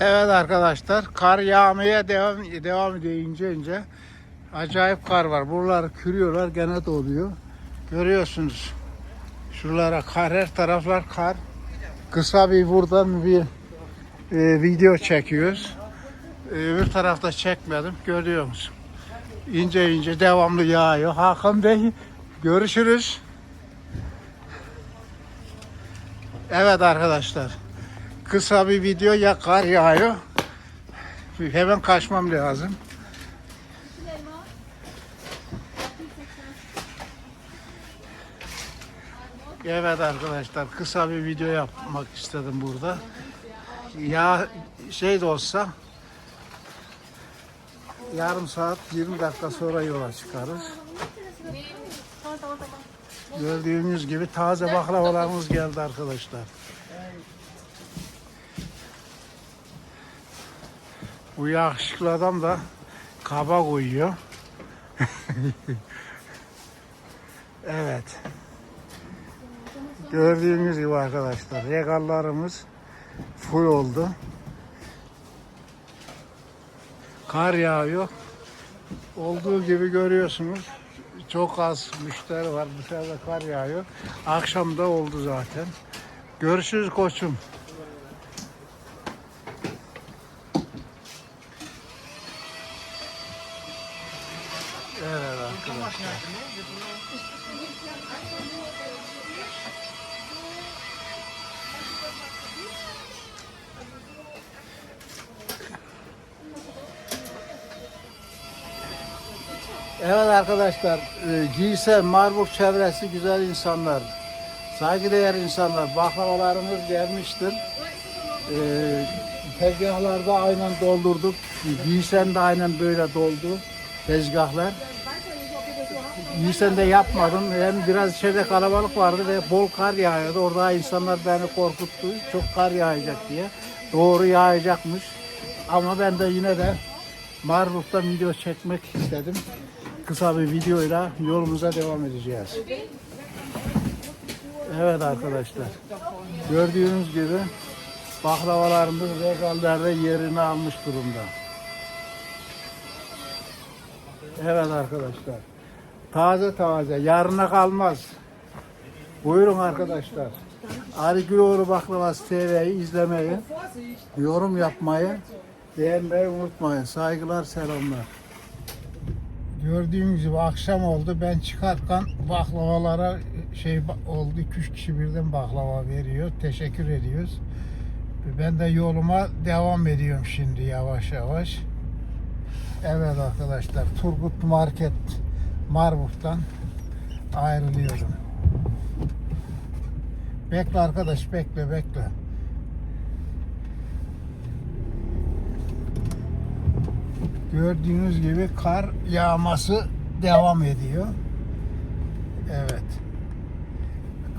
Evet arkadaşlar kar yağmaya devam devam ediyor ince ince. Acayip kar var. Buraları kürüyorlar gene doluyor. Görüyorsunuz. Şuralara kar her taraflar kar. Kısa bir buradan bir e, video çekiyoruz. E, öbür tarafta çekmedim. Görüyor musun? İnce ince devamlı yağıyor. Hakan Bey görüşürüz. Evet arkadaşlar. Kısa bir video ya kar yağıyor. Hemen kaçmam lazım. Evet arkadaşlar kısa bir video yapmak istedim burada. Ya şey de olsa yarım saat 20 dakika sonra yola çıkarız. Gördüğünüz gibi taze baklavalarımız geldi arkadaşlar. Bu yakışıklı adam da kaba koyuyor. evet. Gördüğünüz gibi arkadaşlar regallarımız full oldu. Kar yağıyor. Olduğu gibi görüyorsunuz. Çok az müşteri var. Dışarıda kar yağıyor. Akşam da oldu zaten. Görüşürüz koçum. Evet arkadaşlar, e, Giyse, Marburg çevresi güzel insanlar, saygıdeğer insanlar. Baklavalarımız gelmiştir. E, tezgahlarda aynen doldurduk. Giysen de aynen böyle doldu tezgahlar. Giysen de yapmadım. Hem biraz içeride kalabalık vardı ve bol kar yağıyordu. Orada insanlar beni korkuttu. Çok kar yağacak diye. Doğru yağacakmış. Ama ben de yine de Marburg'da video çekmek istedim. Kısa bir videoyla yolumuza devam edeceğiz. Evet arkadaşlar. Gördüğünüz gibi baklavalarımız regallerde yerini almış durumda. Evet arkadaşlar. Taze taze. Yarına kalmaz. Buyurun arkadaşlar. Ali Baklavası TV'yi izlemeyi, yorum yapmayı, beğenmeyi unutmayın. Saygılar, selamlar. Gördüğünüz gibi akşam oldu. Ben çıkarken baklavalara şey oldu. 2-3 kişi birden baklava veriyor. Teşekkür ediyoruz. Ben de yoluma devam ediyorum şimdi yavaş yavaş. Evet arkadaşlar Turgut Market Marburg'dan ayrılıyorum. Bekle arkadaş bekle bekle. Gördüğünüz gibi kar yağması devam ediyor. Evet.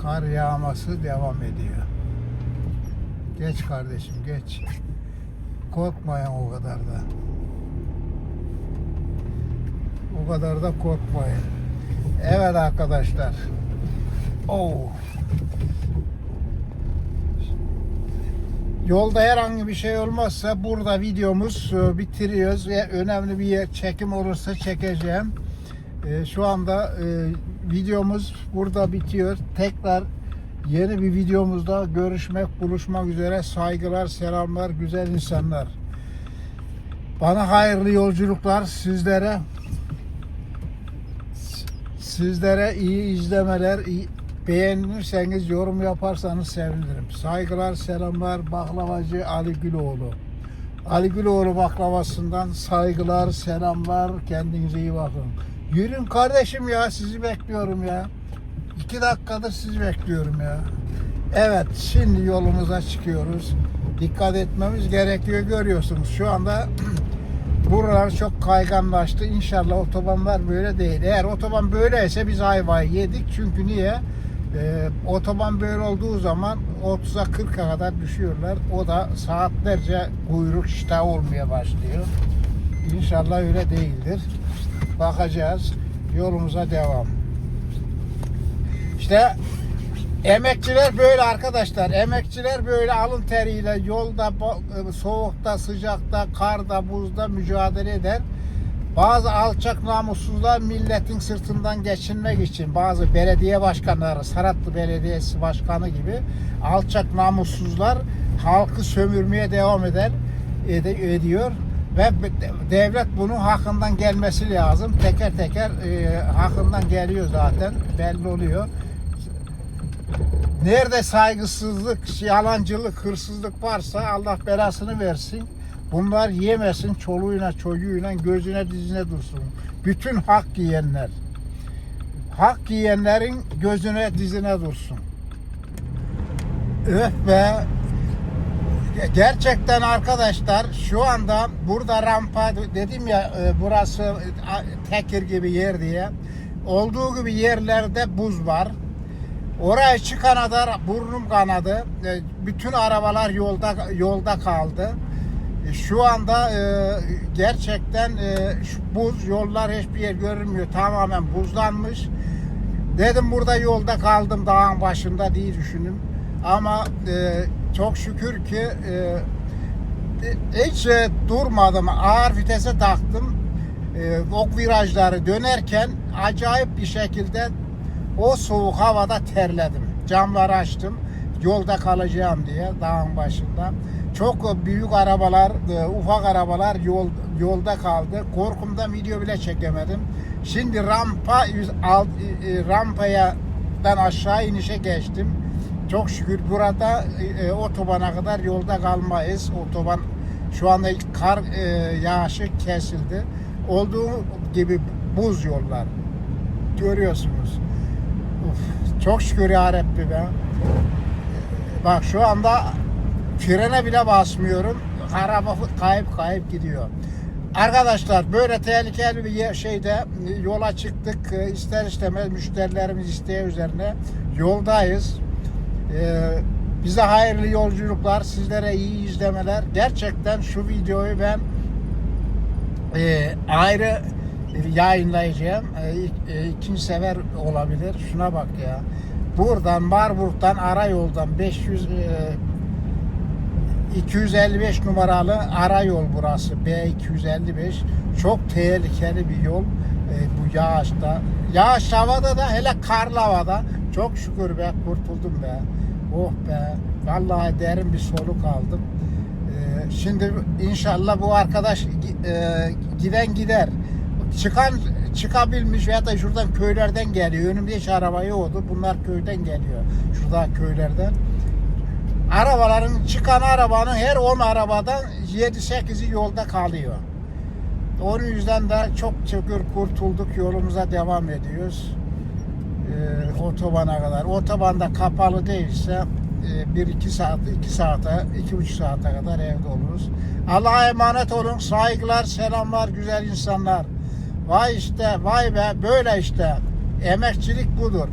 Kar yağması devam ediyor. Geç kardeşim geç. Korkmayın o kadar da. O kadar da korkmayın. Evet arkadaşlar. Oh. Yolda herhangi bir şey olmazsa burada videomuz e, bitiriyoruz ve önemli bir yer çekim olursa çekeceğim. E, Şu anda e, videomuz burada bitiyor. Tekrar yeni bir videomuzda görüşmek, buluşmak üzere. Saygılar, selamlar, güzel insanlar. Bana hayırlı yolculuklar sizlere. Sizlere iyi izlemeler, iyi, beğenirseniz yorum yaparsanız sevinirim. Saygılar, selamlar. Baklavacı Ali Güloğlu. Ali Güloğlu baklavasından saygılar, selamlar. Kendinize iyi bakın. Yürün kardeşim ya, sizi bekliyorum ya. İki dakikadır sizi bekliyorum ya. Evet, şimdi yolumuza çıkıyoruz. Dikkat etmemiz gerekiyor görüyorsunuz. Şu anda Buralar çok kayganlaştı. İnşallah otobanlar böyle değil. Eğer otoban böyleyse biz ayvayı yedik. Çünkü niye? Ee, otoban böyle olduğu zaman 30'a 40'a kadar düşüyorlar. O da saatlerce kuyruk iştah olmaya başlıyor. İnşallah öyle değildir. Bakacağız. Yolumuza devam. İşte Emekçiler böyle arkadaşlar. Emekçiler böyle alın teriyle yolda, bo- soğukta, sıcakta, karda, buzda mücadele eder. Bazı alçak namussuzlar milletin sırtından geçinmek için bazı belediye başkanları, Saratlı Belediyesi Başkanı gibi alçak namussuzlar halkı sömürmeye devam eder ede- ediyor ve devlet bunun hakkından gelmesi lazım. Teker teker e, hakkından geliyor zaten belli oluyor. Nerede saygısızlık, yalancılık, hırsızlık varsa Allah belasını versin. Bunlar yemesin çoluğuyla çocuğuyla gözüne dizine dursun. Bütün hak yiyenler. Hak yiyenlerin gözüne dizine dursun. Öf be. Gerçekten arkadaşlar şu anda burada rampa dedim ya e, burası e, Tekir gibi yer diye. Olduğu gibi yerlerde buz var. Oraya çıkana kadar burnum kanadı. E, Bütün arabalar yolda yolda kaldı. E, Şu anda e, gerçekten e, buz yollar hiçbir yer görünmüyor. Tamamen buzlanmış. Dedim burada yolda kaldım dağın başında diye düşündüm. Ama e, çok şükür ki e, hiç e, durmadım. Ağır vitese taktım. E, ok virajları dönerken acayip bir şekilde o soğuk havada terledim. Camları açtım. Yolda kalacağım diye dağın başında. Çok büyük arabalar, e, ufak arabalar yol, yolda kaldı. Korkumdan video bile çekemedim. Şimdi rampa alt, e, rampaya ben aşağı inişe geçtim. Çok şükür burada e, otobana kadar yolda kalmayız. Otoban şu anda kar e, yağışı kesildi. Olduğu gibi buz yollar. Görüyorsunuz. Uf, çok şükür ya Rabbi be. Bak şu anda frene bile basmıyorum. Araba kayıp kayıp gidiyor. Arkadaşlar böyle tehlikeli bir şeyde yola çıktık. E, İster istemez müşterilerimiz isteği üzerine yoldayız. Ee, bize hayırlı yolculuklar, sizlere iyi izlemeler. Gerçekten şu videoyu ben e, ayrı yayınlayacağım. E, e, sefer olabilir. Şuna bak ya. Buradan Marburg'dan ara yoldan 500 e, 255 numaralı ara yol burası. B255. Çok tehlikeli bir yol. E, bu yağışta. Yağış havada da hele karlı havada. Çok şükür be kurtuldum be. Oh be. Vallahi derin bir soluk aldım. E, şimdi inşallah bu arkadaş e, giden gider. Çıkan çıkabilmiş veya da şuradan köylerden geliyor. Önümde hiç araba yoktu. Bunlar köyden geliyor. Şurada köylerden. Arabaların çıkan arabanın her 10 arabadan 7-8'i yolda kalıyor. Onun yüzden de çok şükür kurtulduk yolumuza devam ediyoruz. Ee, otobana kadar. Otobanda kapalı değilse 1-2 saat, 2 saate, 2,5 saate kadar evde oluruz. Allah'a emanet olun. Saygılar, selamlar güzel insanlar. Vay işte, vay be böyle işte. Emekçilik budur.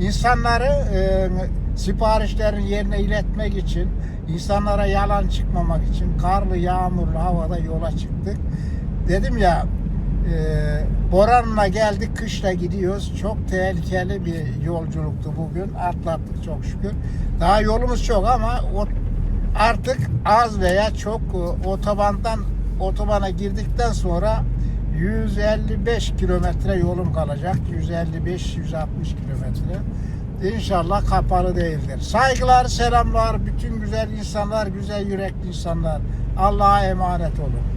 İnsanları e, siparişlerin yerine iletmek için, insanlara yalan çıkmamak için karlı yağmurlu havada yola çıktık. Dedim ya e, Boran'la geldik kışla gidiyoruz. Çok tehlikeli bir yolculuktu bugün. Atlattık çok şükür. Daha yolumuz çok ama o, artık az veya çok e, otobandan otobana girdikten sonra 155 kilometre yolum kalacak. 155-160 kilometre. İnşallah kapalı değildir. Saygılar, selamlar bütün güzel insanlar, güzel yürekli insanlar. Allah'a emanet olun.